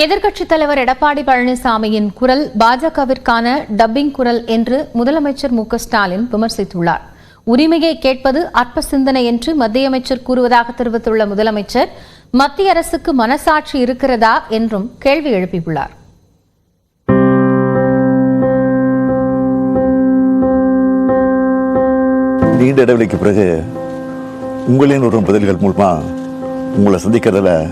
எதிர்க்கட்சித் தலைவர் எடப்பாடி பழனிசாமியின் குரல் பாஜகவிற்கான டப்பிங் குரல் என்று முதலமைச்சர் மு ஸ்டாலின் விமர்சித்துள்ளார். உரிமையை கேட்பது அற்ப சிந்தனை என்று மத்திய அமைச்சர் கூறுவதாக தெரிவித்துள்ள முதலமைச்சர் மத்திய அரசுக்கு மனசாட்சி இருக்கிறதா என்றும் கேள்வி எழுப்பியுள்ளார். நீண்ட இடைவெளிக்கு பிறகு உங்களின் ஒரு பதில்கள் மூலமா உங்களை சந்திக்கிறதுல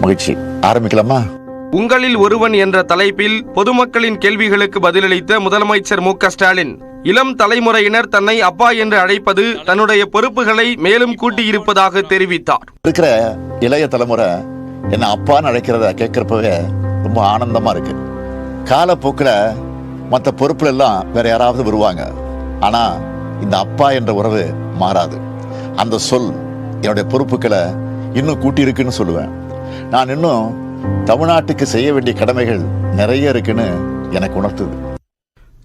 மகிழ்ச்சி. ஆரம்பிக்கலாமா? உங்களில் ஒருவன் என்ற தலைப்பில் பொதுமக்களின் கேள்விகளுக்கு பதிலளித்த முதலமைச்சர் மு ஸ்டாலின் இளம் தலைமுறையினர் தன்னை அப்பா என்று அழைப்பது தன்னுடைய பொறுப்புகளை மேலும் கூட்டியிருப்பதாக தெரிவித்தார். இருக்கிற இளைய தலைமுறை என்ன அப்பான்னு அழைக்கிறத கேட்கறப்பவே ரொம்ப ஆனந்தமா இருக்கு. காலப்போக்கில் மற்ற பொறுப்புல எல்லாம் வேற யாராவது வருவாங்க. ஆனா இந்த அப்பா என்ற உறவு மாறாது. அந்த சொல் என்னுடைய பொறுப்புகளை இன்னும் கூட்டி இருக்குன்னு சொல்லுவேன். நான் இன்னும் தமிழ்நாட்டுக்கு செய்ய வேண்டிய கடமைகள் நிறைய இருக்குன்னு எனக்கு உணர்த்துது.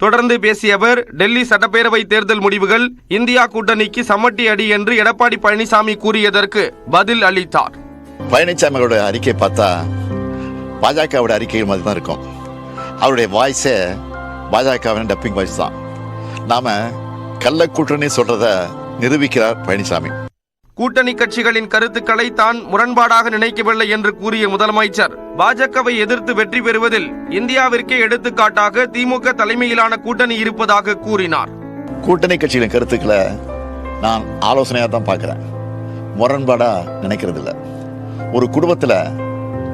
தொடர்ந்து பேசிய அவர் டெல்லி சட்டப்பேரவை தேர்தல் முடிவுகள் இந்தியா கூட்டணிக்கு சம்மட்டி அடி என்று எடப்பாடி பழனிசாமி கூறியதற்கு பதில் அளித்தார். பழனிசாமியோட அறிக்கையை பார்த்தா பாஜகவோட அறிக்கைகள் மாதிரி தான் இருக்கும். அவருடைய வாய்ஸே பாஜகவின் டப்பிங் வாய்ஸ் தான். நாம கள்ள கூட்டணி சொல்றத நிரூபிக்கிறார் பழனிசாமி. கூட்டணி கட்சிகளின் கருத்துக்களை தான் முரண்பாடாக நினைக்கவில்லை என்று கூறிய முதலமைச்சர் பாஜகவை எதிர்த்து வெற்றி பெறுவதில் இந்தியாவிற்கே எடுத்துக்காட்டாக திமுக தலைமையிலான கூட்டணி இருப்பதாக கூறினார். கூட்டணி கட்சிகளின் கருத்துக்களை நான் ஆலோசனையாக தான் பார்க்குறேன். முரண்பாடா நினைக்கிறது ஒரு குடும்பத்தில்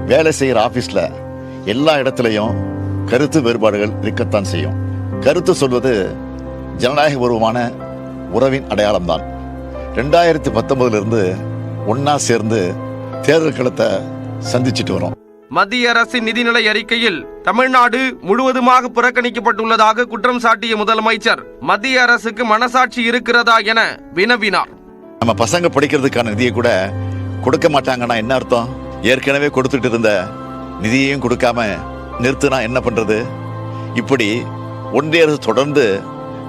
வேலை செய்கிற ஆஃபீஸில் எல்லா இடத்துலையும் கருத்து வேறுபாடுகள் இருக்கத்தான் செய்யும். கருத்து சொல்வது ஜனநாயக உருவமான உறவின் அடையாளம்தான். ரெண்டாயிரத்தி பத்தொன்பதுலேருந்து ஒன்றா சேர்ந்து தேர்தல் களத்தை சந்திச்சிட்டு வரோம். மத்திய அரசின் நிதிநிலை அறிக்கையில் தமிழ்நாடு முழுவதுமாக புறக்கணிக்கப்பட்டுள்ளதாக குற்றம் சாட்டிய முதலமைச்சர் மத்திய அரசுக்கு மனசாட்சி இருக்கிறதா என வினவினார். நம்ம பசங்க படிக்கிறதுக்கான நிதியை கூட கொடுக்க மாட்டாங்கன்னா என்ன அர்த்தம்? ஏற்கனவே கொடுத்துட்டு இருந்த நிதியையும் கொடுக்காம நிறுத்தினா என்ன பண்றது? இப்படி ஒன்றிய அரசு தொடர்ந்து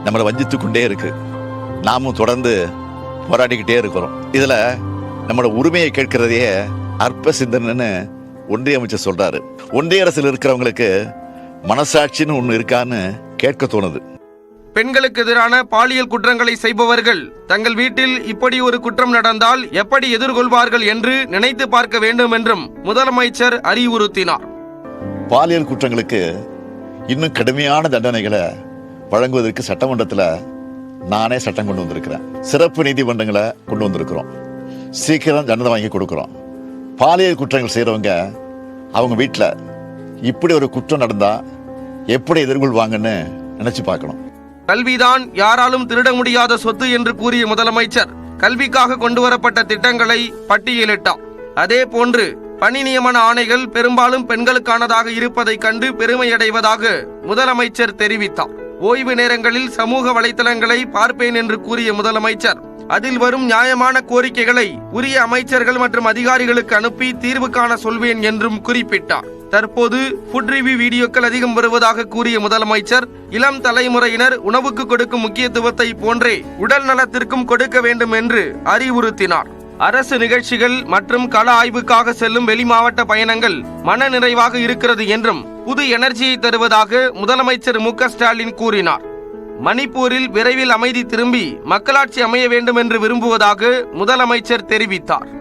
நம்மளை வஞ்சித்து கொண்டே இருக்கு. நாமும் தொடர்ந்து போராடிக்கிட்டே இருக்கிறோம். இதுல நம்மளோட உரிமையை கேட்கிறதையே அற்ப சிந்தனைன்னு ஒன்றிய அமைச்சர் சொல்றாரு. ஒன்றிய அரசில் இருக்கிறவங்களுக்கு மனசாட்சின்னு ஒண்ணு இருக்கான்னு கேட்க தோணுது. பெண்களுக்கு எதிரான பாலியல் குற்றங்களை செய்பவர்கள் தங்கள் வீட்டில் இப்படி ஒரு குற்றம் நடந்தால் எப்படி எதிர்கொள்வார்கள் என்று நினைத்து பார்க்க வேண்டும் என்றும் முதலமைச்சர் அறிவுறுத்தினார். பாலியல் குற்றங்களுக்கு இன்னும் கடுமையான தண்டனைகளை வழங்குவதற்கு சட்டமன்றத்தில் நானே சட்டம் கொண்டு வந்திருக்கிறேன். சிறப்பு நீதிமன்றங்களை கொண்டு வந்திருக்கிறோம். சீக்கிரம் தண்டனை வாங்கி கொடுக்குறோம். பாலியல் குற்றங்கள் செய்கிறவங்க அவங்க வீட்டில் இப்படி ஒரு குற்றம் நடந்தால் எப்படி எதிர்கொள்வாங்கன்னு நினைச்சு பார்க்கணும். கல்விதான் யாராலும் திருட முடியாத சொத்து என்று கூறிய முதலமைச்சர் கல்விக்காக கொண்டுவரப்பட்ட திட்டங்களை பட்டியலிட்டார். அதே போன்று பணி நியமன ஆணைகள் பெரும்பாலும் பெண்களுக்கானதாக இருப்பதைக் கண்டு பெருமையடைவதாக முதலமைச்சர் தெரிவித்தார். ஓய்வு நேரங்களில் சமூக வலைதளங்களை பார்ப்பேன் என்று கூறிய முதலமைச்சர் அதில் வரும் நியாயமான கோரிக்கைகளை உரிய அமைச்சர்கள் மற்றும் அதிகாரிகளுக்கு அனுப்பி தீர்வு காண சொல்வேன் என்றும் குறிப்பிட்டார். தற்போது ஃபுட் ரிவ்யூ வீடியோக்கள் அதிகம் வருவதாக கூறிய முதலமைச்சர் இளம் தலைமுறையினர் உணவுக்கு கொடுக்கும் முக்கியத்துவத்தை போன்றே உடல் நலத்திற்கும் கொடுக்க வேண்டும் என்று அறிவுறுத்தினார். அரசு நிகழ்ச்சிகள் மற்றும் கள ஆய்வுக்காக செல்லும் வெளி மாவட்ட பயணங்கள் மன நிறைவாக இருக்கிறது என்றும் புது எனர்ஜியை தருவதாக முதலமைச்சர் மு ஸ்டாலின் கூறினார். மணிப்பூரில் விரைவில் அமைதி திரும்பி மக்களாட்சி அமைய வேண்டும் என்று விரும்புவதாக முதலமைச்சர் தெரிவித்தார்.